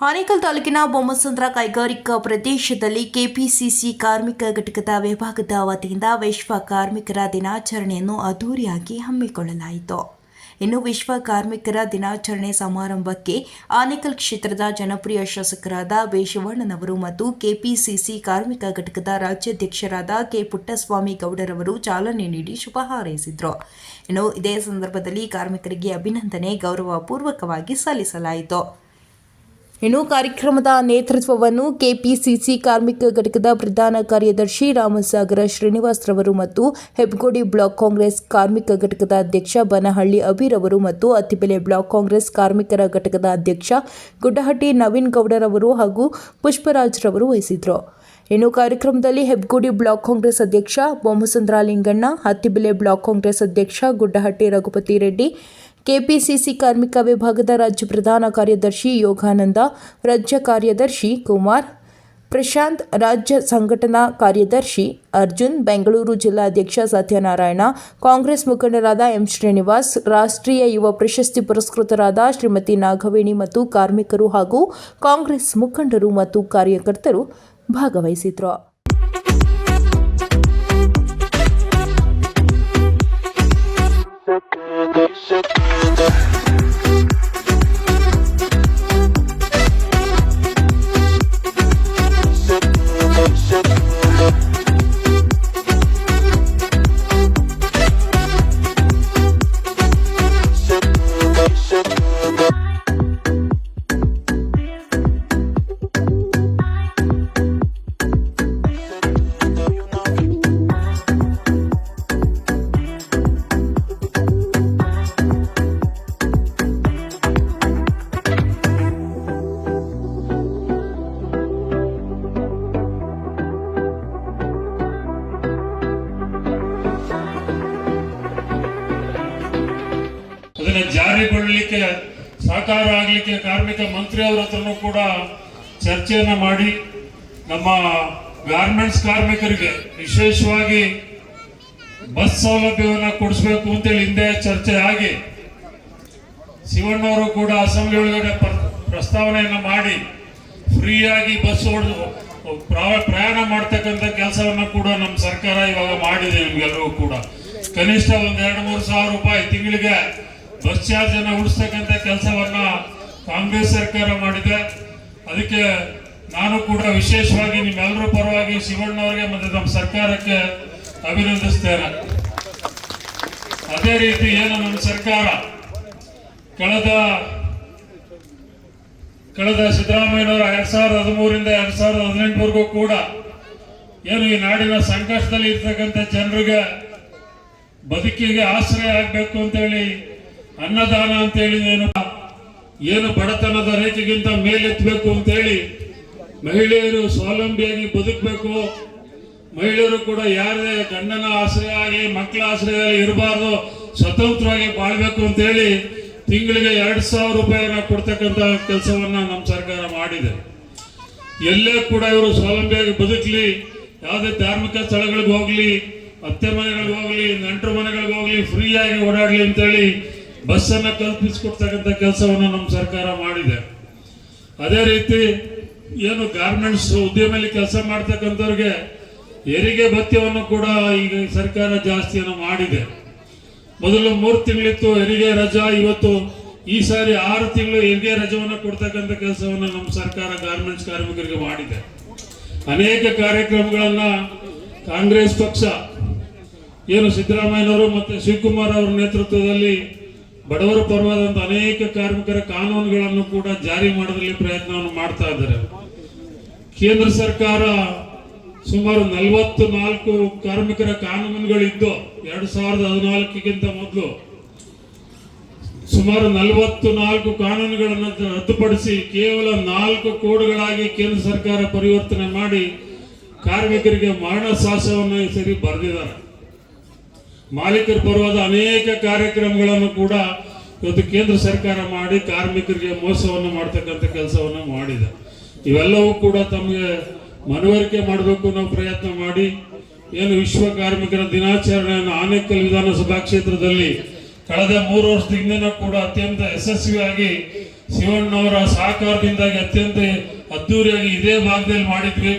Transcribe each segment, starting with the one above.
ಆನೇಕಲ್ ತಾಲೂಕಿನ ಬೊಮ್ಮಸಂದ್ರ ಕೈಗಾರಿಕಾ ಪ್ರದೇಶದಲ್ಲಿ ಕೆಪಿಸಿಸಿ ಕಾರ್ಮಿಕ ಘಟಕದ ವಿಭಾಗದ ವತಿಯಿಂದ ವಿಶ್ವ ಕಾರ್ಮಿಕರ ದಿನಾಚರಣೆಯನ್ನು ಅದ್ದೂರಿಯಾಗಿ ಹಮ್ಮಿಕೊಳ್ಳಲಾಯಿತು. ಇನ್ನು ವಿಶ್ವ ಕಾರ್ಮಿಕರ ದಿನಾಚರಣೆ ಸಮಾರಂಭಕ್ಕೆ ಆನೇಕಲ್ ಕ್ಷೇತ್ರದ ಜನಪ್ರಿಯ ಶಾಸಕರಾದ ಬೇಶವಣ್ಣನವರು ಮತ್ತು ಕೆಪಿಸಿಸಿ ಕಾರ್ಮಿಕ ಘಟಕದ ರಾಜ್ಯಾಧ್ಯಕ್ಷರಾದ ಕೆ ಪುಟ್ಟಸ್ವಾಮಿ ಗೌಡರವರು ಚಾಲನೆ ನೀಡಿ ಶುಭ ಹಾರೈಸಿದರು. ಇನ್ನು ಇದೇ ಸಂದರ್ಭದಲ್ಲಿ ಕಾರ್ಮಿಕರಿಗೆ ಅಭಿನಂದನೆ ಗೌರವಪೂರ್ವಕವಾಗಿ ಸಲ್ಲಿಸಲಾಯಿತು. ಇನ್ನು ಕಾರ್ಯಕ್ರಮದ ನೇತೃತ್ವವನ್ನು ಕೆಪಿಸಿಸಿ ಕಾರ್ಮಿಕ ಘಟಕದ ಪ್ರಧಾನ ಕಾರ್ಯದರ್ಶಿ ರಾಮಸಾಗರ ಶ್ರೀನಿವಾಸ್ ರವರು ಮತ್ತು ಹೆಬ್ಗೋಡಿ ಬ್ಲಾಕ್ ಕಾಂಗ್ರೆಸ್ ಕಾರ್ಮಿಕ ಘಟಕದ ಅಧ್ಯಕ್ಷ ಬನಹಳ್ಳಿ ಅಬೀರ್ ಅವರು ಮತ್ತು ಅತ್ತಿಬೆಲೆ ಬ್ಲಾಕ್ ಕಾಂಗ್ರೆಸ್ ಕಾರ್ಮಿಕರ ಘಟಕದ ಅಧ್ಯಕ್ಷ ಗುಡ್ಡಹಟ್ಟಿ ನವೀನ್ ಗೌಡರವರು ಹಾಗೂ ಪುಷ್ಪರಾಜ್ ರವರು ವಹಿಸಿದ್ರು. ಇನ್ನು ಕಾರ್ಯಕ್ರಮದಲ್ಲಿ ಹೆಬ್ಗೋಡಿ ಬ್ಲಾಕ್ ಕಾಂಗ್ರೆಸ್ ಅಧ್ಯಕ್ಷ ಬೊಮ್ಮಸಂದ್ರ ಲಿಂಗಣ್ಣ ಹತ್ತಿಬೆಲೆ ಬ್ಲಾಕ್ ಕಾಂಗ್ರೆಸ್ ಅಧ್ಯಕ್ಷ ಗುಡ್ಡಹಟ್ಟಿ ರಘುಪತಿ ರೆಡ್ಡಿ ಕೆಪಿಸಿಸಿ ಕಾರ್ಮಿಕ ವಿಭಾಗದ ರಾಜ್ಯ ಪ್ರಧಾನ ಕಾರ್ಯದರ್ಶಿ ಯೋಗಾನಂದ, ರಾಜ್ಯ ಕಾರ್ಯದರ್ಶಿ ಕುಮಾರ್, ಪ್ರಶಾಂತ್, ರಾಜ್ಯ ಸಂಘಟನಾ ಕಾರ್ಯದರ್ಶಿ ಅರ್ಜುನ್, ಬೆಂಗಳೂರು ಜಿಲ್ಲಾಧ್ಯಕ್ಷ ಸತ್ಯನಾರಾಯಣ, ಕಾಂಗ್ರೆಸ್ ಮುಖಂಡರಾದ ಎಂ ಶ್ರೀನಿವಾಸ್, ರಾಷ್ಟ್ರೀಯ ಯುವ ಪ್ರಶಸ್ತಿ ಪುರಸ್ಕೃತರಾದ ಶ್ರೀಮತಿ ನಾಗವೇಣಿ ಮತ್ತು ಕಾರ್ಮಿಕರು ಹಾಗೂ ಕಾಂಗ್ರೆಸ್ ಮುಖಂಡರು ಮತ್ತು ಕಾರ್ಯಕರ್ತರು ಭಾಗವಹಿಸಿದ್ರು. ಅದನ್ನ ಚರ್ಚೆಯನ್ನ ಮಾಡಿ ನಮ್ಮ ಗಾರ್ಮೆಂಟ್ಸ್ ಕಾರ್ಮಿಕರಿಗೆ ವಿಶೇಷವಾಗಿ ಬಸ್ ಸೌಲಭ್ಯವನ್ನು ಕೊಡಿಸ್ಬೇಕು ಅಂತೇಳಿ ಹಿಂದೆ ಚರ್ಚೆ ಆಗಿ ಶಿವಣ್ಣವರು ಕೂಡ ಅಸೆಂಬ್ಲಿ ಒಳಗಡೆ ಪ್ರಸ್ತಾವನೆಯನ್ನು ಮಾಡಿ ಫ್ರೀಯಾಗಿ ಬಸ್ ಹೊಡೆದು ಪ್ರಯಾಣ ಮಾಡ್ತಕ್ಕಂಥ ಕೆಲಸವನ್ನು ಕೂಡ ನಮ್ಮ ಸರ್ಕಾರ ಇವಾಗ ಮಾಡಿದೆ ನಿಮ್ಗೆಲ್ಲರೂ ಕೂಡ. ಕನಿಷ್ಠ ಒಂದ್ ಎರಡು ಮೂರು ಸಾವಿರ ರೂಪಾಯಿ ತಿಂಗಳಿಗೆ ಬಸ್ ಚಾರ್ಜ್ ಅನ್ನ ಉಳಿಸ್ತಕ್ಕಂಥ ಕೆಲಸವನ್ನ ಕಾಂಗ್ರೆಸ್ ಸರ್ಕಾರ ಮಾಡಿದೆ. ಅದಕ್ಕೆ ನಾನು ಕೂಡ ವಿಶೇಷವಾಗಿ ನಿಮ್ಮೆಲ್ಲರೂ ಪರವಾಗಿ ಶಿವಣ್ಣವರಿಗೆ ಮತ್ತು ನಮ್ಮ ಸರ್ಕಾರಕ್ಕೆ ಅಭಿನಂದಿಸ್ತೇನೆ. ಅದೇ ರೀತಿ ಏನು ನಮ್ಮ ಸರ್ಕಾರ ಕಳೆದ ಕಳೆದ ಸಿದ್ದರಾಮಯ್ಯನವರ ಎರಡ್ ಸಾವಿರದ ಹದಿಮೂರಿಂದ ಎರಡ್ ಸಾವಿರದ ಹದಿನೆಂಟವರೆಗೂ ಕೂಡ ಏನು ಈ ನಾಡಿನ ಸಂಕಷ್ಟದಲ್ಲಿ ಇರ್ತಕ್ಕಂಥ ಜನರಿಗೆ ಬದುಕಿಗೆ ಆಶ್ರಯ ಆಗಬೇಕು ಅಂತೇಳಿ, ಅನ್ನದಾನ ಅಂತೇಳಿ ಏನು ಏನು ಬಡತನದ ರೇಖೆಗಿಂತ ಮೇಲೆತ್ತಬೇಕು ಅಂತೇಳಿ ಮಹಿಳೆಯರು ಸ್ವಾವಲಂಬಿಯಾಗಿ ಬದುಕಬೇಕು. ಮಹಿಳೆಯರು ಕೂಡ ಯಾರೇ ಗಂಡನ ಆಶ್ರಯ ಆಗಲಿ ಮಕ್ಕಳ ಆಶ್ರಯ ಇರಬಾರ್ದು, ಸ್ವತಂತ್ರವಾಗಿ ಬಾಳ್ಬೇಕು ಅಂತೇಳಿ ತಿಂಗಳಿಗೆ ಎರಡು ಸಾವಿರ ರೂಪಾಯಿನ ಕೊಡ್ತಕ್ಕಂಥ ಕೆಲಸವನ್ನ ನಮ್ಮ ಸರ್ಕಾರ ಮಾಡಿದೆ. ಎಲ್ಲೇ ಕೂಡ ಇವರು ಸ್ವಾವಲಂಬಿಯಾಗಿ ಬದುಕಲಿ, ಯಾವುದೇ ಧಾರ್ಮಿಕ ಸ್ಥಳಗಳಿಗೆ ಹೋಗಲಿ, ಅತ್ತೆ ಮನೆಗಳಿಗೆ ಹೋಗ್ಲಿ, ನೆಂಟರು ಮನೆಗಳಿಗೆ ಹೋಗಲಿ, ಫ್ರೀಯಾಗಿ ಓಡಾಡಲಿ ಅಂತೇಳಿ ಬಸ್ಸನ್ನ ಕಲ್ಪಿಸಿಕೊಡ್ತಕ್ಕಂಥ ಕೆಲಸವನ್ನು ನಮ್ಮ ಸರ್ಕಾರ ಮಾಡಿದೆ. ಅದೇ ರೀತಿ ಏನು ಗಾರ್ಮೆಂಟ್ಸ್ ಉದ್ಯಮದಲ್ಲಿ ಕೆಲಸ ಮಾಡ್ತಕ್ಕಂಥವ್ರಿಗೆ ಹೆರಿಗೆ ಭತ್ಯವನ್ನು ಕೂಡ ಈಗ ಸರ್ಕಾರ ಜಾಸ್ತಿಯನ್ನು ಮಾಡಿದೆ. ಮೊದಲು ಮೂರು ತಿಂಗಳಿತ್ತು ಹೆರಿಗೆ ರಜಾ, ಇವತ್ತು ಈ ಸಾರಿ ಆರು ತಿಂಗಳು ಹೆರಿಗೆ ರಜವನ್ನು ಕೊಡ್ತಕ್ಕಂಥ ಕೆಲಸವನ್ನು ನಮ್ಮ ಸರ್ಕಾರ ಗಾರ್ಮೆಂಟ್ಸ್ ಕಾರ್ಮಿಕರಿಗೆ ಮಾಡಿದೆ. ಅನೇಕ ಕಾರ್ಯಕ್ರಮಗಳನ್ನ ಕಾಂಗ್ರೆಸ್ ಪಕ್ಷ, ಏನು ಸಿದ್ದರಾಮಯ್ಯನವರು ಮತ್ತೆ ಶಿವಕುಮಾರ್ ಅವರ ನೇತೃತ್ವದಲ್ಲಿ ಬಡವರ ಪರವಾದಂಥ ಅನೇಕ ಕಾರ್ಮಿಕರ ಕಾನೂನುಗಳನ್ನು ಕೂಡ ಜಾರಿ ಮಾಡೋದ್ರಲ್ಲಿ ಪ್ರಯತ್ನವನ್ನು ಮಾಡ್ತಾ ಇದ್ದಾರೆ. ಕೇಂದ್ರ ಸರ್ಕಾರ ಸುಮಾರು ನಲವತ್ತು ನಾಲ್ಕು ಕಾರ್ಮಿಕರ ಕಾನೂನುಗಳಿದ್ದು ಎರಡು ಸಾವಿರದ ಹದಿನಾಲ್ಕಿಗಿಂತ ಮೊದಲು ಸುಮಾರು ನಲವತ್ತು ನಾಲ್ಕು ಕಾನೂನುಗಳನ್ನು ರದ್ದುಪಡಿಸಿ ಕೇವಲ ನಾಲ್ಕು ಕೋಡ್ಗಳಾಗಿ ಕೇಂದ್ರ ಸರ್ಕಾರ ಪರಿವರ್ತನೆ ಮಾಡಿ ಕಾರ್ಮಿಕರಿಗೆ ಮರಣ ಈ ಸರಿ ಬರೆದಿದ್ದಾರೆ. ಮಾಲೀಕರ ಪರವಾದ ಅನೇಕ ಕಾರ್ಯಕ್ರಮಗಳನ್ನು ಕೂಡ ಇವತ್ತು ಕೇಂದ್ರ ಸರ್ಕಾರ ಮಾಡಿ ಕಾರ್ಮಿಕರಿಗೆ ಮೋಸವನ್ನು ಮಾಡ್ತಕ್ಕಂಥ ಕೆಲಸವನ್ನು ಮಾಡಿದೆ. ಇವೆಲ್ಲವೂ ಕೂಡ ತಮಗೆ ಮನವರಿಕೆ ಮಾಡಬೇಕು ಅನ್ನೋ ಪ್ರಯತ್ನ ಮಾಡಿ, ಏನು ವಿಶ್ವ ಕಾರ್ಮಿಕರ ದಿನಾಚರಣೆಯನ್ನು ಆನೇಕಲ್ ವಿಧಾನಸಭಾ ಕ್ಷೇತ್ರದಲ್ಲಿ ಕಳೆದ ಮೂರು ವರ್ಷದಿಂದನೂ ಕೂಡ ಅತ್ಯಂತ ಯಶಸ್ವಿಯಾಗಿ ಶಿವಣ್ಣವರ ಸಹಕಾರದಿಂದಾಗಿ ಅತ್ಯಂತ ಅದ್ದೂರಿಯಾಗಿ ಇದೇ ಭಾಗದಲ್ಲಿ ಮಾಡಿದ್ವಿ.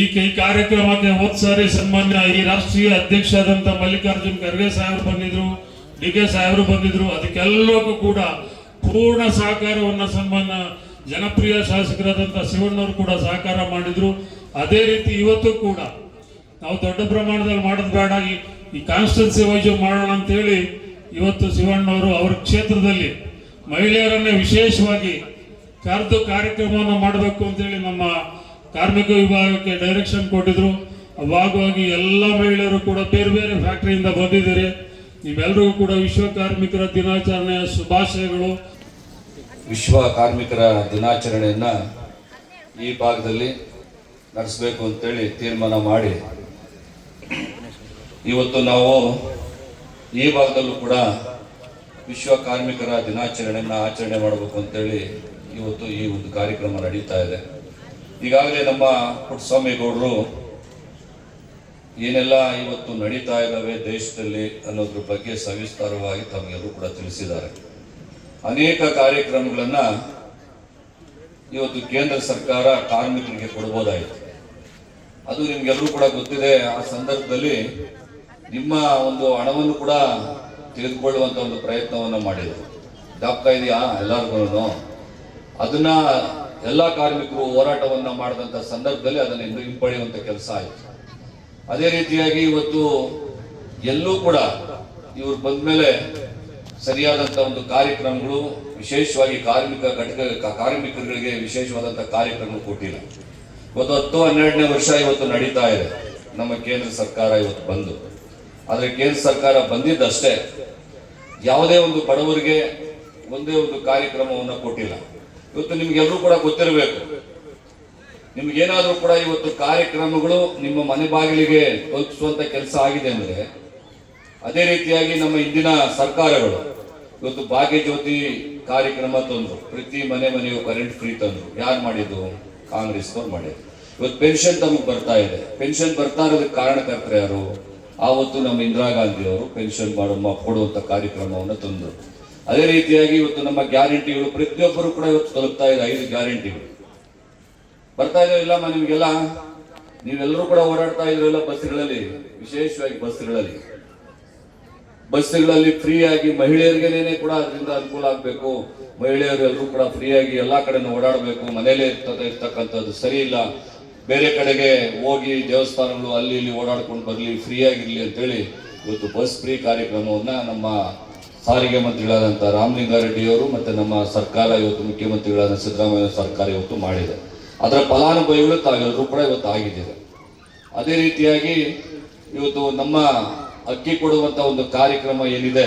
ಈ ಈ ಕಾರ್ಯಕ್ರಮಕ್ಕೆ ಹೋದ ಸಾರಿ ಸನ್ಮಾನ್ಯ ಈ ರಾಷ್ಟ್ರೀಯ ಅಧ್ಯಕ್ಷರಾದಂಥ ಮಲ್ಲಿಕಾರ್ಜುನ್ ಖರ್ಗೆ ಸಾಹೇಬರು ಬಂದಿದ್ರು, ಡಿ ಕೆ ಸಾಹೇಬರು ಬಂದಿದ್ರು, ಅದಕ್ಕೆಲ್ಲಕ್ಕೂ ಕೂಡ ಪೂರ್ಣ ಸಹಕಾರವನ್ನು ಸನ್ಮಾನ್ಯ ಜನಪ್ರಿಯ ಶಾಸಕರಾದಂಥ ಶಿವಣ್ಣವರು ಕೂಡ ಸಹಕಾರ ಮಾಡಿದ್ರು. ಅದೇ ರೀತಿ ಇವತ್ತು ಕೂಡ ನಾವು ದೊಡ್ಡ ಪ್ರಮಾಣದಲ್ಲಿ ಮಾಡೋದು ಬೇಡ. ಈ ಕಾನ್ಸ್ಟೆನ್ಸಿ ವೈಸ್ ಮಾಡೋಣ ಅಂತೇಳಿ ಇವತ್ತು ಶಿವಣ್ಣವರು ಅವ್ರ ಕ್ಷೇತ್ರದಲ್ಲಿ ಮಹಿಳೆಯರನ್ನೇ ವಿಶೇಷವಾಗಿ ಕರೆದು ಕಾರ್ಯಕ್ರಮವನ್ನು ಮಾಡಬೇಕು ಅಂತೇಳಿ ನಮ್ಮ ಕಾರ್ಮಿಕ ವಿಭಾಗಕ್ಕೆ ಡೈರೆಕ್ಷನ್ ಕೊಟ್ಟಿದ್ರು. ಭಾಗವಾಗಿ ಎಲ್ಲ ಮಹಿಳೆಯರು ಕೂಡ ಬೇರೆ ಬೇರೆ ಫ್ಯಾಕ್ಟ್ರಿಯಿಂದ ಬಂದಿದ್ದಾರೆ. ನೀವೆಲ್ಲರಿಗೂ ಕೂಡ ವಿಶ್ವ ಕಾರ್ಮಿಕರ ದಿನಾಚರಣೆಯ ಶುಭಾಶಯಗಳು. ವಿಶ್ವ ಕಾರ್ಮಿಕರ ದಿನಾಚರಣೆಯನ್ನ ಈ ಭಾಗದಲ್ಲಿ ನಡೆಸಬೇಕು ಅಂತೇಳಿ ತೀರ್ಮಾನ ಮಾಡಿ. ಇವತ್ತು ನಾವು ಈ ಭಾಗದಲ್ಲೂ ಕೂಡ ವಿಶ್ವ ಕಾರ್ಮಿಕರ ದಿನಾಚರಣೆಯನ್ನು ಆಚರಣೆ ಮಾಡಬೇಕು ಅಂತೇಳಿ ಇವತ್ತು ಈ ಒಂದು ಕಾರ್ಯಕ್ರಮ ನಡೀತಾ ಇದೆ. ಈಗಾಗಲೇ ನಮ್ಮ ಪುಟ್ಟಸ್ವಾಮಿ ಗೌಡರು ಏನೆಲ್ಲ ಇವತ್ತು ನಡೀತಾ ಇದ್ದಾವೆ ದೇಶದಲ್ಲಿ ಅನ್ನೋದ್ರ ಬಗ್ಗೆ ಸವಿಸ್ತಾರವಾಗಿ ತಮಗೆಲ್ಲರೂ ಕೂಡ ತಿಳಿಸಿದ್ದಾರೆ. ಅನೇಕ ಕಾರ್ಯಕ್ರಮಗಳನ್ನ ಇವತ್ತು ಕೇಂದ್ರ ಸರ್ಕಾರ ಕಾರ್ಮಿಕರಿಗೆ ಕೊಡಬಹುದಾಯಿತು ಅದು ನಿಮ್ಗೆಲ್ಲರೂ ಕೂಡ ಗೊತ್ತಿದೆ. ಆ ಸಂದರ್ಭದಲ್ಲಿ ನಿಮ್ಮ ಒಂದು ಹಣವನ್ನು ಕೂಡ ತೆಗೆದುಕೊಳ್ಳುವಂತ ಒಂದು ಪ್ರಯತ್ನವನ್ನು ಮಾಡಿದ್ರು. ಜಾಬ್ತಾ ಇದೆಯಾ ಎಲ್ಲರಿಗೂ ಅದನ್ನ ಎಲ್ಲ ಕಾರ್ಮಿಕರು ಹೋರಾಟವನ್ನ ಮಾಡಿದಂತ ಸಂದರ್ಭದಲ್ಲಿ ಅದನ್ನ ಇನ್ನು ಹಿಂಪಡೆಯುವಂತ ಕೆಲಸ ಆಯಿತು. ಅದೇ ರೀತಿಯಾಗಿ ಇವತ್ತು ಎಲ್ಲೂ ಕೂಡ ಇವ್ರು ಬಂದ್ಮೇಲೆ ಸರಿಯಾದಂತ ಒಂದು ಕಾರ್ಯಕ್ರಮಗಳು, ವಿಶೇಷವಾಗಿ ಕಾರ್ಮಿಕ ಘಟಕ ಕಾರ್ಮಿಕರಿಗೆ ಕಾರ್ಮಿಕರುಗಳಿಗೆ ವಿಶೇಷವಾದಂತ ಕಾರ್ಯಕ್ರಮ ಕೊಟ್ಟಿಲ್ಲ. ಇವತ್ತು ಹತ್ತು ಹನ್ನೆರಡನೇ ವರ್ಷ ಇವತ್ತು ನಡೀತಾ ಇದೆ. ನಮ್ಮ ಕೇಂದ್ರ ಸರ್ಕಾರ ಇವತ್ತು ಬಂದು. ಆದರೆ ಕೇಂದ್ರ ಸರ್ಕಾರ ಬಂದಿದ್ದಷ್ಟೇ ಯಾವುದೇ ಒಂದು ಬಡವರಿಗೆ ಒಂದೇ ಒಂದು ಕಾರ್ಯಕ್ರಮವನ್ನು ಕೊಟ್ಟಿಲ್ಲ. ಇವತ್ತು ನಿಮ್ಗೆಲ್ಲರೂ ಕೂಡ ಗೊತ್ತಿರಬೇಕು. ನಿಮ್ಗೇನಾದರೂ ಕೂಡ ಇವತ್ತು ಕಾರ್ಯಕ್ರಮಗಳು ನಿಮ್ಮ ಮನೆ ಬಾಗಿಲಿಗೆ ತಲುಪಿಸುವಂತ ಕೆಲಸ ಆಗಿದೆ ಅಂದ್ರೆ ಅದೇ ರೀತಿಯಾಗಿ ನಮ್ಮ ಇಂದಿನ ಸರ್ಕಾರಗಳು. ಇವತ್ತು ಭಾಗ್ಯಜ್ಯೋತಿ ಕಾರ್ಯಕ್ರಮ ತಂದ್ರು. ಪ್ರತಿ ಮನೆ ಮನೆಯೂ ಕರೆಂಟ್ ಫ್ರೀ ತಂದ್ರು. ಯಾರು ಮಾಡಿದ್ದು? ಕಾಂಗ್ರೆಸ್ನವ್ರು ಮಾಡಿದ್ರು ಇವತ್ತು ಪೆನ್ಷನ್ ತಮಗೆ ಬರ್ತಾ ಇದೆ. ಪೆನ್ಷನ್ ಬರ್ತಾ ಇರೋದಕ್ಕೆ ಕಾರಣಕರ್ತರು ಯಾರು? ಆವತ್ತು ನಮ್ಮ ಇಂದಿರಾ ಗಾಂಧಿ ಅವರು ಪೆನ್ಷನ್ ಮಾಡೋ ಕೊಡುವಂಥ ಕಾರ್ಯಕ್ರಮವನ್ನು ತಂದರು. ಅದೇ ರೀತಿಯಾಗಿ ಇವತ್ತು ನಮ್ಮ ಗ್ಯಾರಂಟಿಗಳು ಪ್ರತಿಯೊಬ್ಬರು ಕೂಡ ಇವತ್ತು ತಲುಪ್ತಾ ಇದೆ, ಐದು ಗ್ಯಾರಂಟಿಗಳು ಬರ್ತಾ ಇದಾವೆ ಇಲ್ಲಮ್ಮ ನಿಮ್ಗೆಲ್ಲ? ನೀವೆಲ್ಲರೂ ಕೂಡ ಓಡಾಡ್ತಾ ಇದ್ರಲ್ಲ ಬಸ್ಗಳಲ್ಲಿ, ವಿಶೇಷವಾಗಿ ಬಸ್ಗಳಲ್ಲಿ. ಬಸ್ಗಳಲ್ಲಿ ಫ್ರೀ ಆಗಿ ಮಹಿಳೆಯರಿಗೇನೆ ಕೂಡ ಅದರಿಂದ ಅನುಕೂಲ ಆಗಬೇಕು. ಮಹಿಳೆಯರು ಎಲ್ಲರೂ ಕೂಡ ಫ್ರೀಯಾಗಿ ಎಲ್ಲ ಕಡೆನೂ ಓಡಾಡಬೇಕು. ಮನೆಯಲ್ಲೇ ಇರ್ತದೆ, ಇರ್ತಕ್ಕಂಥದ್ದು ಸರಿ ಇಲ್ಲ. ಬೇರೆ ಕಡೆಗೆ ಹೋಗಿ ದೇವಸ್ಥಾನಗಳು ಅಲ್ಲಿ ಇಲ್ಲಿ ಓಡಾಡ್ಕೊಂಡು ಬರಲಿ ಫ್ರೀ ಆಗಿರಲಿ ಅಂತೇಳಿ ಇವತ್ತು ಬಸ್ ಫ್ರೀ ಕಾರ್ಯಕ್ರಮವನ್ನು ನಮ್ಮ ಸಾರಿಗೆ ಮಂತ್ರಿಗಳಾದಂಥ ರಾಮಲಿಂಗಾರೆಡ್ಡಿಯವರು ಮತ್ತು ಮತ್ತೆ ನಮ್ಮ ಸರ್ಕಾರ ಇವತ್ತು ಮುಖ್ಯಮಂತ್ರಿಗಳಾದ ಸಿದ್ದರಾಮಯ್ಯ ಸರ್ಕಾರ ಇವತ್ತು ಮಾಡಿದೆ. ಅದರ ಫಲಾನುಭವಿಗಳು ತಾವೆಲ್ಲರೂ ಕೂಡ ಇವತ್ತು ಆಗಿದ್ದಾರೆ ಅದೇ ರೀತಿಯಾಗಿ ಇವತ್ತು ನಮ್ಮ ಅಕ್ಕಿ ಕೊಡುವಂತ ಒಂದು ಕಾರ್ಯಕ್ರಮ ಏನಿದೆ,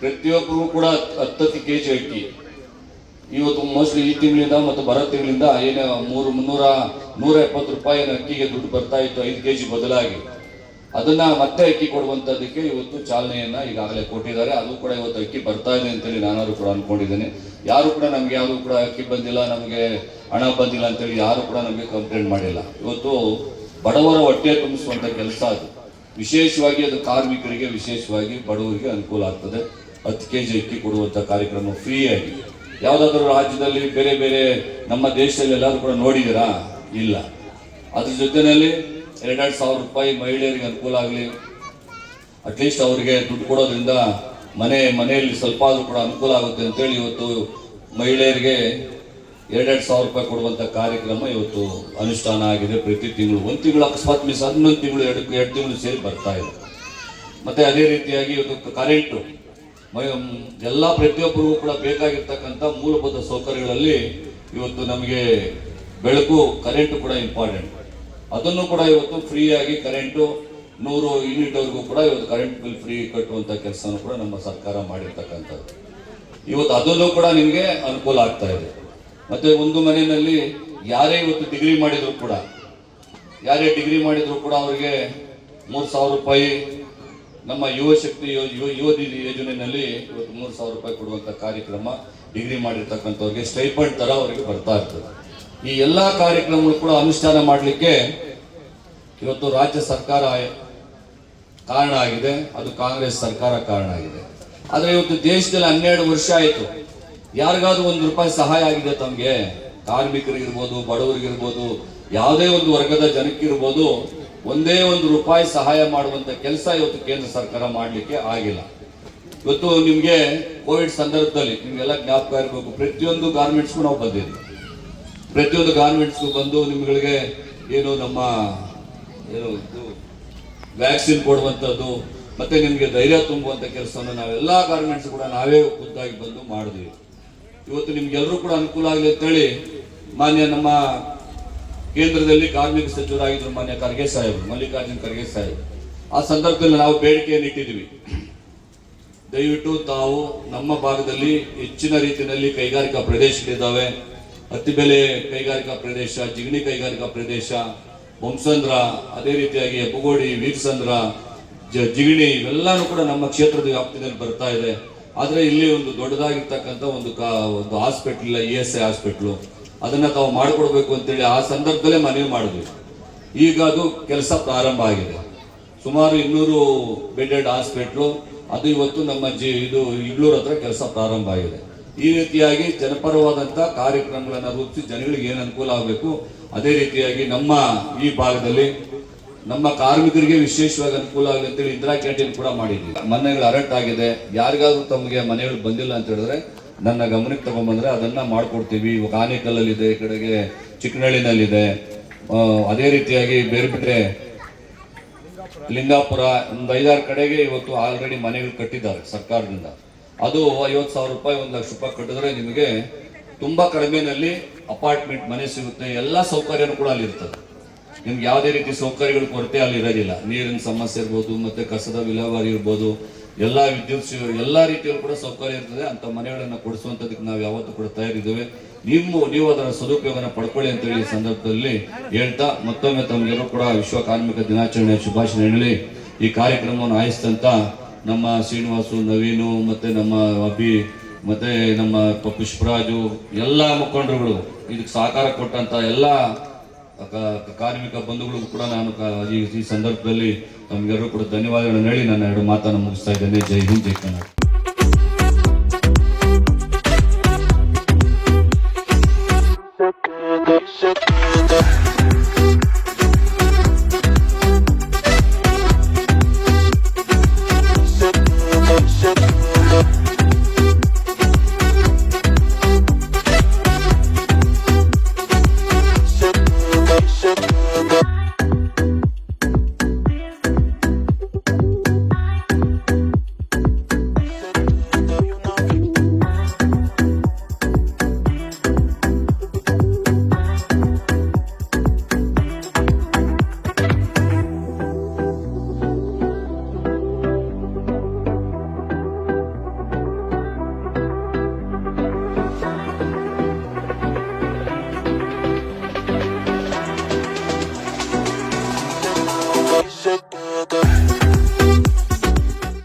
ಪ್ರತಿಯೊಬ್ಬರು ಕೂಡ ಹತ್ತತ್ತು ಕೆ ಜಿ ಅಕ್ಕಿ. ಇವತ್ತು ಮೋಸ್ಟ್ಲಿ ಈ ತಿಂಗಳಿಂದ ಮತ್ತು ಬರೋ ತಿಂಗಳಿಂದ ಏನು ಮೂರು ಮುನ್ನೂರ, ನೂರ ಎಪ್ಪತ್ತು ರೂಪಾಯಿ ಅಕ್ಕಿಗೆ ದುಡ್ಡು ಬರ್ತಾ ಇತ್ತು, ಐದು ಕೆ ಜಿ ಬದಲಾಗಿ. ಅದನ್ನ ಮತ್ತೆ ಅಕ್ಕಿ ಕೊಡುವಂತದಕ್ಕೆ ಇವತ್ತು ಚಾಲನೆಯನ್ನ ಈಗಾಗಲೇ ಕೊಟ್ಟಿದ್ದಾರೆ. ಅದು ಕೂಡ ಇವತ್ತು ಅಕ್ಕಿ ಬರ್ತಾ ಇದೆ ಅಂತೇಳಿ ನಾನಾದ್ರು ಕೂಡ ಅನ್ಕೊಂಡಿದ್ದೇನೆ ಯಾರು ಕೂಡ ನಮ್ಗೆ ಯಾರು ಕೂಡ ಅಕ್ಕಿ ಬಂದಿಲ್ಲ, ನಮಗೆ ಹಣ ಬಂದಿಲ್ಲ ಅಂತೇಳಿ ಯಾರು ಕೂಡ ನಮಗೆ ಕಂಪ್ಲೇಂಟ್ ಮಾಡಿಲ್ಲ. ಇವತ್ತು ಬಡವರ ಹೊಟ್ಟೆ ತುಂಬಿಸುವಂತ ಕೆಲಸ ಅದು. ವಿಶೇಷವಾಗಿ ಅದು ಕಾರ್ಮಿಕರಿಗೆ, ವಿಶೇಷವಾಗಿ ಬಡವರಿಗೆ ಅನುಕೂಲ ಆಗ್ತದೆ. ಹತ್ತು ಕೆ ಜಿ ಅಕ್ಕಿ ಕೊಡುವಂಥ ಕಾರ್ಯಕ್ರಮ ಫ್ರೀ ಆಗಿ. ಯಾವುದಾದ್ರೂ ರಾಜ್ಯದಲ್ಲಿ ಬೇರೆ ಬೇರೆ ನಮ್ಮ ದೇಶದಲ್ಲಿ ಎಲ್ಲರೂ ಕೂಡ ನೋಡಿದಿರಾ ಇಲ್ಲ. ಅದ್ರ ಜೊತೆನಲ್ಲಿ ಎರಡೆರಡು ಸಾವಿರ ರೂಪಾಯಿ ಮಹಿಳೆಯರಿಗೆ ಅನುಕೂಲ ಆಗಲಿ ಅಟ್ಲೀಸ್ಟ್ ಅವರಿಗೆ ದುಡ್ಡು ಕೊಡೋದ್ರಿಂದ ಮನೆ, ಮನೆಯಲ್ಲಿ ಸ್ವಲ್ಪ ಆದ್ರೂ ಕೂಡ ಅನುಕೂಲ ಆಗುತ್ತೆ ಅಂತೇಳಿ ಇವತ್ತು ಮಹಿಳೆಯರಿಗೆ ಎರಡೆರಡು ಸಾವಿರ ರೂಪಾಯಿ ಕೊಡುವಂತ ಕಾರ್ಯಕ್ರಮ ಇವತ್ತು ಅನುಷ್ಠಾನ ಆಗಿದೆ. ಪ್ರತಿ ತಿಂಗಳು ಒಂದು ತಿಂಗಳು ಅಕಸ್ಮಾತ್ ಮಿಸ್ ಹನ್ನೊಂದು ತಿಂಗಳು, ಎರಡು ಎರಡು ತಿಂಗಳು ಸೇರಿ ಬರ್ತಾ ಇದೆ. ಮತ್ತೆ ಅದೇ ರೀತಿಯಾಗಿ ಇವತ್ತು ಕರೆಂಟು ಎಲ್ಲ ಪ್ರತಿಯೊಬ್ಬರಿಗೂ ಕೂಡ ಬೇಕಾಗಿರ್ತಕ್ಕಂಥ ಮೂಲಭೂತ ಸೌಕರ್ಯಗಳಲ್ಲಿ ಇವತ್ತು ನಮಗೆ ಬೆಳಕು ಕರೆಂಟು ಕೂಡ ಇಂಪಾರ್ಟೆಂಟ್ ಅದನ್ನು ಕೂಡ ಇವತ್ತು ಫ್ರೀಯಾಗಿ ಕರೆಂಟು ನೂರು ಯೂನಿಟ್ ವರೆಗೂ ಕೂಡ ಇವತ್ತು ಕರೆಂಟ್ ಬಿಲ್ ಫ್ರೀ ಕಟ್ಟುವಂಥ ಕೆಲಸನೂ ಕೂಡ ನಮ್ಮ ಸರ್ಕಾರ ಮಾಡಿರ್ತಕ್ಕಂಥದ್ದು. ಇವತ್ತು ಅದನ್ನು ಕೂಡ ನಿಮಗೆ ಅನುಕೂಲ ಆಗ್ತಾ ಇದೆ. ಮತ್ತೆ ಒಂದು ಮನೆಯಲ್ಲಿ ಯಾರೇ ಇವತ್ತು ಡಿಗ್ರಿ ಮಾಡಿದ್ರು ಕೂಡ, ಯಾರೇ ಡಿಗ್ರಿ ಮಾಡಿದ್ರು ಕೂಡ ಅವರಿಗೆ ಮೂರು ಸಾವಿರ ರೂಪಾಯಿ ನಮ್ಮ ಯುವ ಶಕ್ತಿ ಯುವ ಯೋಜನೆಯಲ್ಲಿ ಇವತ್ತು ಮೂರು ಸಾವಿರ ರೂಪಾಯಿ ಕೊಡುವಂತ ಕಾರ್ಯಕ್ರಮ ಡಿಗ್ರಿ ಮಾಡಿರ್ತಕ್ಕಂಥವ್ರಿಗೆ ಸ್ಟೈಪಂಡ್ ತರ ಅವರಿಗೆ ಬರ್ತಾ ಇರ್ತದೆ. ಈ ಎಲ್ಲಾ ಕಾರ್ಯಕ್ರಮಗಳು ಕೂಡ ಅನುಷ್ಠಾನ ಮಾಡಲಿಕ್ಕೆ ಇವತ್ತು ರಾಜ್ಯ ಸರ್ಕಾರ ಕಾರಣ ಆಗಿದೆ. ಅದು ಕಾಂಗ್ರೆಸ್ ಸರ್ಕಾರ ಕಾರಣ ಆಗಿದೆ. ಆದರೆ ಇವತ್ತು ದೇಶದಲ್ಲಿ ಹನ್ನೆರಡು ವರ್ಷ ಆಯಿತು. ಯಾರಿಗಾದ್ರೂ ಒಂದು ರೂಪಾಯಿ ಸಹಾಯ ಆಗಿದೆ ತಮಗೆ ಕಾರ್ಮಿಕರಿಗಿರ್ಬೋದು ಬಡವರಿಗಿರ್ಬೋದು, ಯಾವುದೇ ಒಂದು ವರ್ಗದ ಜನಕ್ಕಿರ್ಬೋದು, ಒಂದೇ ಒಂದು ರೂಪಾಯಿ ಸಹಾಯ ಮಾಡುವಂತ ಕೆಲಸ ಇವತ್ತು ಕೇಂದ್ರ ಸರ್ಕಾರ ಮಾಡಲಿಕ್ಕೆ ಆಗಿಲ್ಲ. ಇವತ್ತು ನಿಮಗೆ ಕೋವಿಡ್ ಸಂದರ್ಭದಲ್ಲಿ ನಿಮಗೆಲ್ಲ ಜ್ಞಾಪಕ ಇರಬೇಕು, ಪ್ರತಿಯೊಂದು ಗಾರ್ಮೆಂಟ್ಸ್ಗೂ ನಾವು ಬಂದಿದ್ವಿ. ಪ್ರತಿಯೊಂದು ಗಾರ್ಮೆಂಟ್ಸ್ಗೂ ಬಂದು ನಿಮ್ಗಳಿಗೆ ಏನು ನಮ್ಮ ಏನು ವ್ಯಾಕ್ಸಿನ್ ಕೊಡುವಂಥದ್ದು, ಮತ್ತೆ ನಿಮಗೆ ಧೈರ್ಯ ತುಂಬುವಂಥ ಕೆಲಸವನ್ನು ನಾವೆಲ್ಲ ಗಾರ್ಮೆಂಟ್ಸ್ ಕೂಡ ನಾವೇ ಖುದ್ದಾಗಿ ಬಂದು ಮಾಡಿದ್ವಿ. ಇವತ್ತು ನಿಮ್ಗೆಲ್ಲರೂ ಕೂಡ ಅನುಕೂಲ ಆಗಲಿ ಅಂತೇಳಿ ಮಾನ್ಯ ನಮ್ಮ ಕೇಂದ್ರದಲ್ಲಿ ಕಾರ್ಮಿಕ ಸಚಿವರಾಗಿದ್ದರು ಮಾನ್ಯ ಖರ್ಗೆ ಸಾಹೇಬ್, ಮಲ್ಲಿಕಾರ್ಜುನ್ ಖರ್ಗೆ ಸಾಹೇಬ್. ಆ ಸಂದರ್ಭದಲ್ಲಿ ನಾವು ಬೇಡಿಕೆಯನ್ನು ಇಟ್ಟಿದ್ವಿ ದಯವಿಟ್ಟು ತಾವು ನಮ್ಮ ಭಾಗದಲ್ಲಿ ಹೆಚ್ಚಿನ ರೀತಿಯಲ್ಲಿ ಕೈಗಾರಿಕಾ ಪ್ರದೇಶಗಳಿದ್ದಾವೆ ಅತ್ತಿಬೆಲೆ ಕೈಗಾರಿಕಾ ಪ್ರದೇಶ, ಜಿಗಣಿ ಕೈಗಾರಿಕಾ ಪ್ರದೇಶ ಬೊಂಸಂದ್ರ ಅದೇ ರೀತಿಯಾಗಿ ಹೆಬ್ಬಗೋಡಿ ವೀರಸಂದ್ರ ಜಿಗಣಿ ಇವೆಲ್ಲಾನು ಕೂಡ ನಮ್ಮ ಕ್ಷೇತ್ರದ ವ್ಯಾಪ್ತಿಯಲ್ಲಿ ಬರ್ತಾ ಇದೆ. ಆದ್ರೆ ಇಲ್ಲಿ ಒಂದು ದೊಡ್ಡದಾಗಿರ್ತಕ್ಕಂಥ ಒಂದು ಕಾ, ಒಂದು hospital E S I hospital ಅದನ್ನು ತಾವು ಮಾಡಿಕೊಡ್ಬೇಕು ಅಂತೇಳಿ ಆ ಸಂದರ್ಭದಲ್ಲೇ ಮನವಿ ಮಾಡಿದ್ವಿ. ಈಗ ಅದು ಕೆಲಸ ಪ್ರಾರಂಭ ಆಗಿದೆ. ಸುಮಾರು ಇನ್ನೂರು ಬೆಡೆಡ್ ಹಾಸ್ಪಿಟ್ಲು ಅದು ಇವತ್ತು ನಮ್ಮ ಜಿ, ಇದು ಇಗ್ಲೂರ್ ಹತ್ರ ಕೆಲಸ ಪ್ರಾರಂಭ ಆಗಿದೆ. ಈ ರೀತಿಯಾಗಿ ಜನಪರವಾದಂತ ಕಾರ್ಯಕ್ರಮಗಳನ್ನ ರೂಪಿಸಿ ಜನಗಳಿಗೆ ಏನು ಅನುಕೂಲ ಆಗಬೇಕು, ಅದೇ ರೀತಿಯಾಗಿ ನಮ್ಮ ಈ ಭಾಗದಲ್ಲಿ ನಮ್ಮ ಕಾರ್ಮಿಕರಿಗೆ ವಿಶೇಷವಾಗಿ ಅನುಕೂಲ ಆಗಲಿ ಅಂತೇಳಿ ಇಂದಿರಾ ಕ್ಯಾಂಟೀನ್ ಕೂಡ ಮಾಡಿದ್ವಿ. ಮನೆಗಳು ಅರಟ್ ಆಗಿದೆ. ಯಾರಿಗಾದ್ರೂ ತಮಗೆ ಮನೆಗಳು ಬಂದಿಲ್ಲ ಅಂತ ಹೇಳಿದ್ರೆ ನನ್ನ ಗಮನಕ್ಕೆ ತಗೊಂಡ್ಬಂದ್ರೆ ಅದನ್ನ ಮಾಡ್ಕೊಡ್ತೀವಿ. ಇವಾಗ ಆನೇಕಲ್ಲಲ್ಲಿದೆ, ಈ ಕಡೆಗೆ ಚಿಕ್ಕನಹಳ್ಳಿನಲ್ಲಿದೆ. ಅದೇ ರೀತಿಯಾಗಿ ಬೇರೆ ಬೇರೆ ಲಿಂಗಾಪುರ, ಒಂದು ಐದಾರು ಕಡೆಗೆ ಇವತ್ತು ಆಲ್ರೆಡಿ ಮನೆಗಳು ಕಟ್ಟಿದ್ದಾರೆ ಸರ್ಕಾರದಿಂದ. ಅದು ಐವತ್ತು ಸಾವಿರ ರೂಪಾಯಿ, ಒಂದು ಲಕ್ಷ ರೂಪಾಯಿ ಕಟ್ಟಿದ್ರೆ ನಿಮಗೆ ತುಂಬಾ ಕಡಿಮೆನಲ್ಲಿ ಅಪಾರ್ಟ್ಮೆಂಟ್ ಮನೆ ಸಿಗುತ್ತೆ. ಎಲ್ಲ ಸೌಕರ್ಯನೂ ಕೂಡ ಅಲ್ಲಿ ಇರ್ತದೆ. ನಿಮ್ಗೆ ಯಾವುದೇ ರೀತಿ ಸೌಕರ್ಯಗಳ ಕೊರತೆ ಅಲ್ಲಿ ಇರೋದಿಲ್ಲ. ನೀರಿನ ಸಮಸ್ಯೆ ಇರ್ಬೋದು, ಮತ್ತೆ ಕಸದ ವಿಲೇವಾರಿ ಇರ್ಬೋದು, ಎಲ್ಲ ವಿದ್ಯುತ್ ಎಲ್ಲ ರೀತಿಯಲ್ಲೂ ಕೂಡ ಸೌಕರ್ಯ ಇರ್ತದೆ. ಅಂತ ಮನೆಗಳನ್ನ ಕೊಡಿಸುವಂಥದ್ದಕ್ಕೆ ನಾವು ಯಾವತ್ತೂ ಕೂಡ ತಯಾರಿದ್ದೇವೆ. ನೀವು ನೀವು ಅದರ ಸದುಪಯೋಗನ ಪಡ್ಕೊಳ್ಳಿ ಅಂತ ಹೇಳಿ ಸಂದರ್ಭದಲ್ಲಿ ಹೇಳ್ತಾ, ಮತ್ತೊಮ್ಮೆ ತಮಗೆಲ್ಲರೂ ಕೂಡ ವಿಶ್ವ ಕಾರ್ಮಿಕ ದಿನಾಚರಣೆ ಶುಭಾಶಯ ಹೇಳಿ ಈ ಕಾರ್ಯಕ್ರಮವನ್ನು ಆಯಿಸ್ತಂತ ನಮ್ಮ ಶ್ರೀನಿವಾಸು, ನವೀನು, ಮತ್ತೆ ನಮ್ಮ ಅಭಿ, ಮತ್ತೆ ನಮ್ಮ ಪುಷ್ಪರಾಜು ಎಲ್ಲ ಮುಖಂಡರುಗಳು, ಇದಕ್ಕೆ ಸಹಕಾರ ಕೊಟ್ಟಂತ ಎಲ್ಲ ಕಾರ್ಮಿಕ ಬಂಧುಗಳಿಗೂ ಕೂಡ ನಾನು ಈ ಸಂದರ್ಭದಲ್ಲಿ ತಮಗೆಲ್ಲರೂ ಕೂಡ ಧನ್ಯವಾದಗಳನ್ನು ಹೇಳಿ ನನ್ನ ಎರಡು ಮಾತನ್ನು ಮುಗಿಸ್ತಾ ಇದ್ದೇನೆ. ಜೈ ಹಿಂದ್, ಜೈ ಕನ್ನಡ.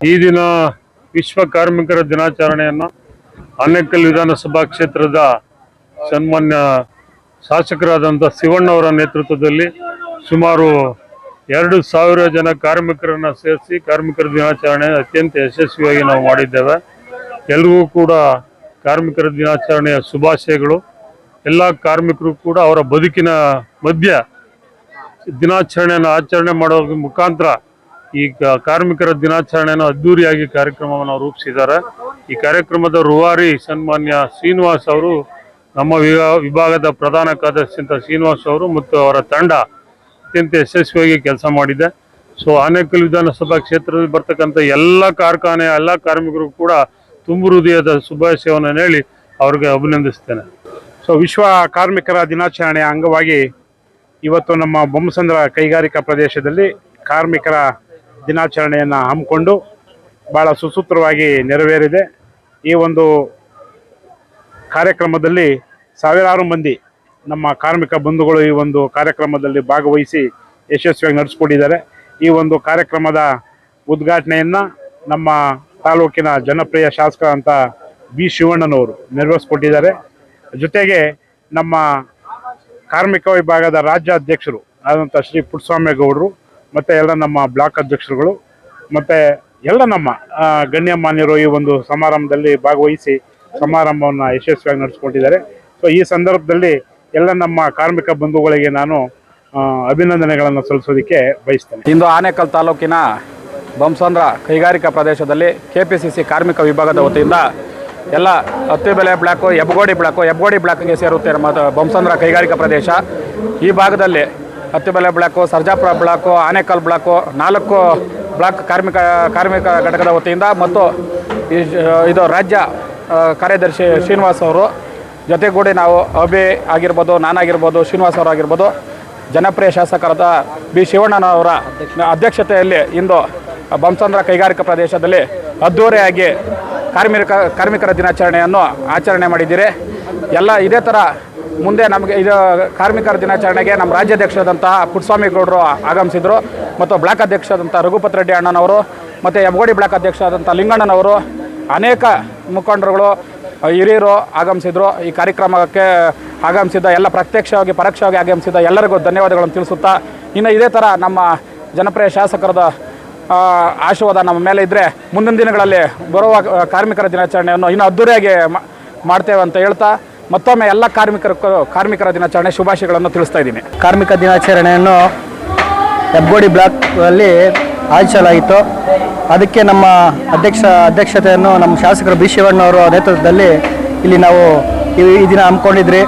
ಈ ದಿನ ವಿಶ್ವ ಕಾರ್ಮಿಕರ ದಿನಾಚರಣೆಯನ್ನು ಆನೇಕಲ್ ವಿಧಾನಸಭಾ ಕ್ಷೇತ್ರದ ಸನ್ಮಾನ್ಯ ಶಾಸಕರಾದಂಥ ಶಿವಣ್ಣವರ ನೇತೃತ್ವದಲ್ಲಿ ಸುಮಾರು ಎರಡು ಸಾವಿರ ಜನ ಕಾರ್ಮಿಕರನ್ನು ಸೇರಿಸಿ ಕಾರ್ಮಿಕರ ದಿನಾಚರಣೆ ಅತ್ಯಂತ ಯಶಸ್ವಿಯಾಗಿ ನಾವು ಮಾಡಿದ್ದೇವೆ. ಎಲ್ರಿಗೂ ಕೂಡ ಕಾರ್ಮಿಕರ ದಿನಾಚರಣೆಯ ಶುಭಾಶಯಗಳು. ಎಲ್ಲ ಕಾರ್ಮಿಕರು ಕೂಡ ಅವರ ಬದುಕಿನ ಮಧ್ಯ ದಿನಾಚರಣೆಯನ್ನು ಆಚರಣೆ ಮಾಡೋದ್ರ ಮುಖಾಂತರ ಈ ಕಾರ್ಮಿಕರ ದಿನಾಚರಣೆಯನ್ನು ಅದ್ದೂರಿಯಾಗಿ ಕಾರ್ಯಕ್ರಮವನ್ನು ರೂಪಿಸಿದ್ದಾರೆ. ಈ ಕಾರ್ಯಕ್ರಮದ ರೂವಾರಿ ಸನ್ಮಾನ್ಯ ಶ್ರೀನಿವಾಸ್ ಅವರು, ನಮ್ಮ ವಿಭಾ- ವಿಭಾಗದ ಪ್ರಧಾನ ಕಾರ್ಯದರ್ಶಿ ಶ್ರೀನಿವಾಸ್ ಅವರು ಮತ್ತು ಅವರ ತಂಡ ಅತ್ಯಂತ ಯಶಸ್ವಿಯಾಗಿ ಕೆಲಸ ಮಾಡಿದೆ. ಸೊ, ಆನೇಕಲ್ ವಿಧಾನಸಭಾ ಕ್ಷೇತ್ರದಲ್ಲಿ ಬರ್ತಕ್ಕಂಥ ಎಲ್ಲ ಕಾರ್ಖಾನೆ, ಎಲ್ಲ ಕಾರ್ಮಿಕರು ಕೂಡ ತುಂಬು ಹೃದಯದ ಶುಭಾಶಯವನ್ನು ಹೇಳಿ ಅವ್ರಿಗೆ ಅಭಿನಂದಿಸ್ತೇನೆ. ಸೊ, ವಿಶ್ವ ಕಾರ್ಮಿಕರ ದಿನಾಚರಣೆಯ ಅಂಗವಾಗಿ ಇವತ್ತು ನಮ್ಮ ಬೊಮ್ಮಸಂದ್ರ ಕೈಗಾರಿಕಾ ಪ್ರದೇಶದಲ್ಲಿ ಕಾರ್ಮಿಕರ ದಿನಾಚರಣೆಯನ್ನು ಹಮ್ಮಿಕೊಂಡು ಭಾಳ ಸುಸೂತ್ರವಾಗಿ ನೆರವೇರಿದೆ. ಈ ಒಂದು ಕಾರ್ಯಕ್ರಮದಲ್ಲಿ ಸಾವಿರಾರು ಮಂದಿ ನಮ್ಮ ಕಾರ್ಮಿಕ ಬಂಧುಗಳು ಈ ಒಂದು ಕಾರ್ಯಕ್ರಮದಲ್ಲಿ ಭಾಗವಹಿಸಿ ಯಶಸ್ವಿಯಾಗಿ ನಡೆಸ್ಕೊಂಡಿದ್ದಾರೆ ಈ ಒಂದು ಕಾರ್ಯಕ್ರಮದ ಉದ್ಘಾಟನೆಯನ್ನು ನಮ್ಮ ತಾಲೂಕಿನ ಜನಪ್ರಿಯ ಶಾಸಕ ಅಂತ ಬಿ ಶಿವಣ್ಣನವರು ನೆರವೇರಿಸ್ಕೊಟ್ಟಿದ್ದಾರೆ. ಜೊತೆಗೆ ನಮ್ಮ ಕಾರ್ಮಿಕ ವಿಭಾಗದ ರಾಜ್ಯಾಧ್ಯಕ್ಷರು ಆದಂಥ ಶ್ರೀ ಪುಟ್ಟಸ್ವಾಮೇಗೌಡರು ಮತ್ತು ಎಲ್ಲ ನಮ್ಮ ಬ್ಲಾಕ್ ಅಧ್ಯಕ್ಷರುಗಳು, ಮತ್ತು ಎಲ್ಲ ನಮ್ಮ ಗಣ್ಯ ಮಾನ್ಯರು ಈ ಒಂದು ಸಮಾರಂಭದಲ್ಲಿ ಭಾಗವಹಿಸಿ ಸಮಾರಂಭವನ್ನು ಯಶಸ್ವಿಯಾಗಿ ನಡೆಸ್ಕೊಂಡಿದ್ದಾರೆ ಸೊ ಈ ಸಂದರ್ಭದಲ್ಲಿ ಎಲ್ಲ ನಮ್ಮ ಕಾರ್ಮಿಕ ಬಂಧುಗಳಿಗೆ ನಾನು ಅಭಿನಂದನೆಗಳನ್ನು ಸಲ್ಲಿಸೋದಕ್ಕೆ ಬಯಸ್ತೇನೆ. ಇಂದು ಆನೇಕಲ್ ತಾಲೂಕಿನ ಬಂಸಂದ್ರ ಕೈಗಾರಿಕಾ ಪ್ರದೇಶದಲ್ಲಿ ಕೆ ಕಾರ್ಮಿಕ ವಿಭಾಗದ ವತಿಯಿಂದ ಎಲ್ಲ ಹತ್ತಿಬೆಲೆ ಬ್ಲಾಕು ಎಬ್ಬಗೋಡಿ ಬ್ಲಾಕು ಹೆಬ್ಬಗೋಡಿ ಬ್ಲಾಕ್ಗೆ ಸೇರುತ್ತೆ ನಮ್ಮ ಬಂಸಂದ್ರ ಕೈಗಾರಿಕಾ ಪ್ರದೇಶ. ಈ ಭಾಗದಲ್ಲಿ Hattibele block, Sarjapura block, Anekal block, ನಾಲ್ಕು ಬ್ಲಾಕ್ ಕಾರ್ಮಿಕ ಕಾರ್ಮಿಕ ಘಟಕದ ವತಿಯಿಂದ ಮತ್ತು ಇದು ರಾಜ್ಯ ಕಾರ್ಯದರ್ಶಿ ಶ್ರೀನಿವಾಸ್ ಅವರು ಜೊತೆಗೂಡಿ ನಾವು ಅಭಿ ಆಗಿರ್ಬೋದು ನಾನಾಗಿರ್ಬೋದು ಶ್ರೀನಿವಾಸ್ ಅವರು ಆಗಿರ್ಬೋದು, ಜನಪ್ರಿಯ ಶಾಸಕರಾದ ಬಿ ಶಿವಣ್ಣನವರ ಅಧ್ಯಕ್ಷತೆಯಲ್ಲಿ ಇಂದು ಬಂಸಂದ್ರ ಕೈಗಾರಿಕಾ ಪ್ರದೇಶದಲ್ಲಿ ಅದ್ಧೂರಿಯಾಗಿ ಕಾರ್ಮಿಕ, ಕಾರ್ಮಿಕರ ದಿನಾಚರಣೆಯನ್ನು ಆಚರಣೆ ಮಾಡಿದ್ದೀರಿ. ಎಲ್ಲ ಇದೇ ಥರ ಮುಂದೆ ನಮಗೆ ಇದು ಕಾರ್ಮಿಕರ ದಿನಾಚರಣೆಗೆ ನಮ್ಮ ರಾಜ್ಯಾಧ್ಯಕ್ಷರಾದಂತಹ ಪುಟ್ಸ್ವಾಮಿಗೌಡರು ಆಗಮಿಸಿದರು ಮತ್ತು ಬ್ಲಾಕ್ ಅಧ್ಯಕ್ಷರಾದಂಥ ರಘುಪತ್ ರೆಡ್ಡಿ ಅಣ್ಣನವರು ಮತ್ತು ಯಮಗೋಡಿ ಬ್ಲಾಕ್ ಅಧ್ಯಕ್ಷರಾದಂಥ ಲಿಂಗಣ್ಣನವರು ಅನೇಕ ಮುಖಂಡರುಗಳು ಹಿರಿಯರು ಆಗಮಿಸಿದ್ರು. ಈ ಕಾರ್ಯಕ್ರಮಕ್ಕೆ ಆಗಮಿಸಿದ ಎಲ್ಲ ಪ್ರತ್ಯಕ್ಷವಾಗಿ, ಪರೋಕ್ಷವಾಗಿ ಆಗಮಿಸಿದ ಎಲ್ಲರಿಗೂ ಧನ್ಯವಾದಗಳನ್ನು ತಿಳಿಸುತ್ತಾ ಇನ್ನು ಇದೇ ಥರ ನಮ್ಮ ಜನಪ್ರಿಯ ಶಾಸಕರದ ಆಶೀರ್ವಾದ ನಮ್ಮ ಮೇಲೆ ಇದ್ದರೆ ಮುಂದಿನ ದಿನಗಳಲ್ಲಿ ಬರುವ ಕಾರ್ಮಿಕರ ದಿನಾಚರಣೆಯನ್ನು ಇನ್ನೂ ಅದ್ದೂರಿಯಾಗಿ ಮಾ- ಮಾಡ್ತೇವೆ ಅಂತ ಹೇಳ್ತಾ ಮತ್ತೊಮ್ಮೆ ಎಲ್ಲ ಕಾರ್ಮಿಕರ ಕಾರ್ಮಿಕರ ದಿನಾಚರಣೆ ಶುಭಾಶಯಗಳನ್ನು ತಿಳಿಸ್ತಾ ಇದ್ದೀನಿ. ಕಾರ್ಮಿಕ ದಿನಾಚರಣೆಯನ್ನು ಎಬ್ಬೋಡಿ ಬ್ಲಾಕ್ ಅಲ್ಲಿ ಆಯೋಜಿಸಲಾಯಿತು ಅದಕ್ಕೆ ನಮ್ಮ ಅಧ್ಯಕ್ಷ, ಅಧ್ಯಕ್ಷತೆಯನ್ನು ನಮ್ಮ ಶಾಸಕರು ಬಿ ಶಿವಣ್ಣವರ ನೇತೃತ್ವದಲ್ಲಿ ಇಲ್ಲಿ ನಾವು ಈ ದಿನ ಹಮ್ಮಿಕೊಂಡಿದ್ರಿ.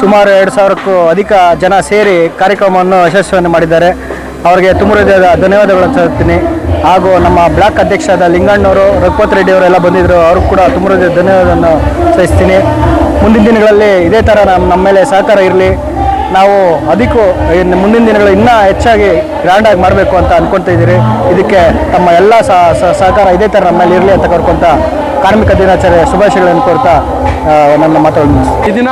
ಸುಮಾರು ಎರಡು ಸಾವಿರಕ್ಕೂ ಅಧಿಕ ಜನ ಸೇರಿ ಕಾರ್ಯಕ್ರಮವನ್ನು ಯಶಸ್ವಿಯನ್ನು ಮಾಡಿದ್ದಾರೆ. ಅವರಿಗೆ ತುಂಬ ಹೃದಯದ ಧನ್ಯವಾದಗಳನ್ನು ಸಲ್ಲಿಸ್ತೀನಿ. ಹಾಗೂ ನಮ್ಮ ಬ್ಲಾಕ್ ಅಧ್ಯಕ್ಷರಾದ ಲಿಂಗಣ್ಣವರು, ರಘುಪತ್ ರೆಡ್ಡಿ ಅವರು ಎಲ್ಲ ಬಂದಿದ್ದರು ಅವ್ರಿಗೂ ಕೂಡ ತುಂಬ ಹೃದಯದ ಧನ್ಯವಾದವನ್ನು ಸಲ್ಲಿಸ್ತೀನಿ. ಮುಂದಿನ ದಿನಗಳಲ್ಲಿ ಇದೇ ಥರ ನಮ್ಮ ನಮ್ಮ ಮೇಲೆ ಸಹಕಾರ ಇರಲಿ. ನಾವು ಅದಕ್ಕೂ ಮುಂದಿನ ದಿನಗಳು ಇನ್ನೂ ಹೆಚ್ಚಾಗಿ ಗ್ರ್ಯಾಂಡಾಗಿ ಮಾಡಬೇಕು ಅಂತ ಅಂದ್ಕೊಳ್ತಾ ಇದ್ದೀರಿ. ಇದಕ್ಕೆ ತಮ್ಮ ಎಲ್ಲ ಸಹ- ಸಹ- ಸಹಕಾರ ಇದೇ ಥರ ನಮ್ಮಲ್ಲಿ ಇರಲಿ ಅಂತ ಕರ್ಕೊಂತ ಕಾರ್ಮಿಕ ದಿನಾಚರಣೆ ಶುಭಾಶಯಗಳನ್ನು ಕೋರ್ತಾ ನನ್ನ ಮಾತಾಡಿ. ಈ ದಿನ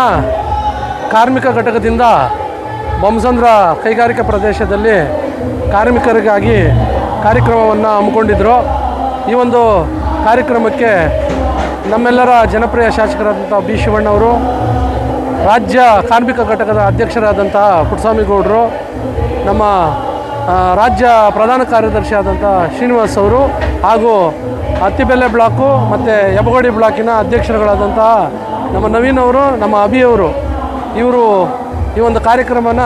ಕಾರ್ಮಿಕ ಘಟಕದಿಂದ ಬೊಮ್ಮಸಂದ್ರ ಕೈಗಾರಿಕಾ ಪ್ರದೇಶದಲ್ಲಿ ಕಾರ್ಮಿಕರಿಗಾಗಿ ಕಾರ್ಯಕ್ರಮವನ್ನು ಹಮ್ಮಿಕೊಂಡಿದ್ದರು ಈ ಒಂದು ಕಾರ್ಯಕ್ರಮಕ್ಕೆ ನಮ್ಮೆಲ್ಲರ ಜನಪ್ರಿಯ ಶಾಸಕರಾದಂಥ ಬಿ ಶಿವಣ್ಣವರು ರಾಜ್ಯ ಕಾರ್ಮಿಕ ಘಟಕದ ಅಧ್ಯಕ್ಷರಾದಂತಹ ಪುಟ್ಸ್ವಾಮಿಗೌಡರು, ನಮ್ಮ ರಾಜ್ಯ ಪ್ರಧಾನ ಕಾರ್ಯದರ್ಶಿ ಆದಂಥ ಶ್ರೀನಿವಾಸ್ ಅವರು ಹಾಗೂ ಅತ್ತಿಬೆಲೆ ಬ್ಲಾಕು ಮತ್ತು ಯಬಗೋಡಿ ಬ್ಲಾಕಿನ ಅಧ್ಯಕ್ಷರುಗಳಾದಂತಹ ನಮ್ಮ ನವೀನ್ ಅವರು, ನಮ್ಮ ಅಭಿ ಅವರು, ಇವರು ಈ ಒಂದು ಕಾರ್ಯಕ್ರಮನ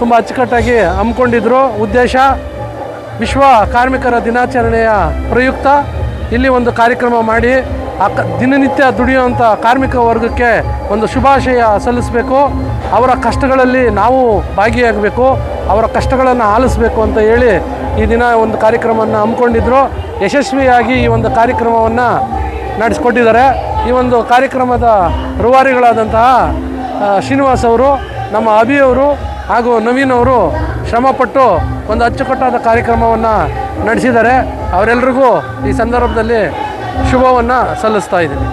ತುಂಬ ಅಚ್ಚುಕಟ್ಟಾಗಿ ಹಮ್ಮಿಕೊಂಡಿದ್ರು. ಉದ್ದೇಶ, ವಿಶ್ವ ಕಾರ್ಮಿಕರ ದಿನಾಚರಣೆಯ ಪ್ರಯುಕ್ತ ಇಲ್ಲಿ ಒಂದು ಕಾರ್ಯಕ್ರಮ ಮಾಡಿ ಅಕ್ಕ ದಿನನಿತ್ಯ ದುಡಿಯುವಂಥ ಕಾರ್ಮಿಕ ವರ್ಗಕ್ಕೆ ಒಂದು ಶುಭಾಶಯ ಸಲ್ಲಿಸಬೇಕು. ಅವರ ಕಷ್ಟಗಳಲ್ಲಿ ನಾವು ಭಾಗಿಯಾಗಬೇಕು. ಅವರ ಕಷ್ಟಗಳನ್ನು ಆಲಿಸಬೇಕು ಅಂತ ಹೇಳಿ ಈ ದಿನ ಒಂದು ಕಾರ್ಯಕ್ರಮವನ್ನು ಹಮ್ಮಿಕೊಂಡಿದ್ದರು ಯಶಸ್ವಿಯಾಗಿ ಈ ಒಂದು ಕಾರ್ಯಕ್ರಮವನ್ನು ನಡೆಸ್ಕೊಟ್ಟಿದ್ದಾರೆ. ಈ ಒಂದು ಕಾರ್ಯಕ್ರಮದ ರೂವಾರಿಗಳಾದಂತಹ ಶ್ರೀನಿವಾಸ್ ಅವರು, ನಮ್ಮ ಅಭಿಯವರು ಹಾಗೂ ನವೀನ್ ಅವರು ಶ್ರಮಪಟ್ಟು ಒಂದು ಅಚ್ಚುಕಟ್ಟಾದ ಕಾರ್ಯಕ್ರಮವನ್ನು ನಡೆಸಿದ್ದಾರೆ. ಅವರೆಲ್ಲರಿಗೂ ಈ ಸಂದರ್ಭದಲ್ಲಿ ಶುಭವನ್ನು ಸಲ್ಲಿಸ್ತಾ ಇದ್ದೀನಿ.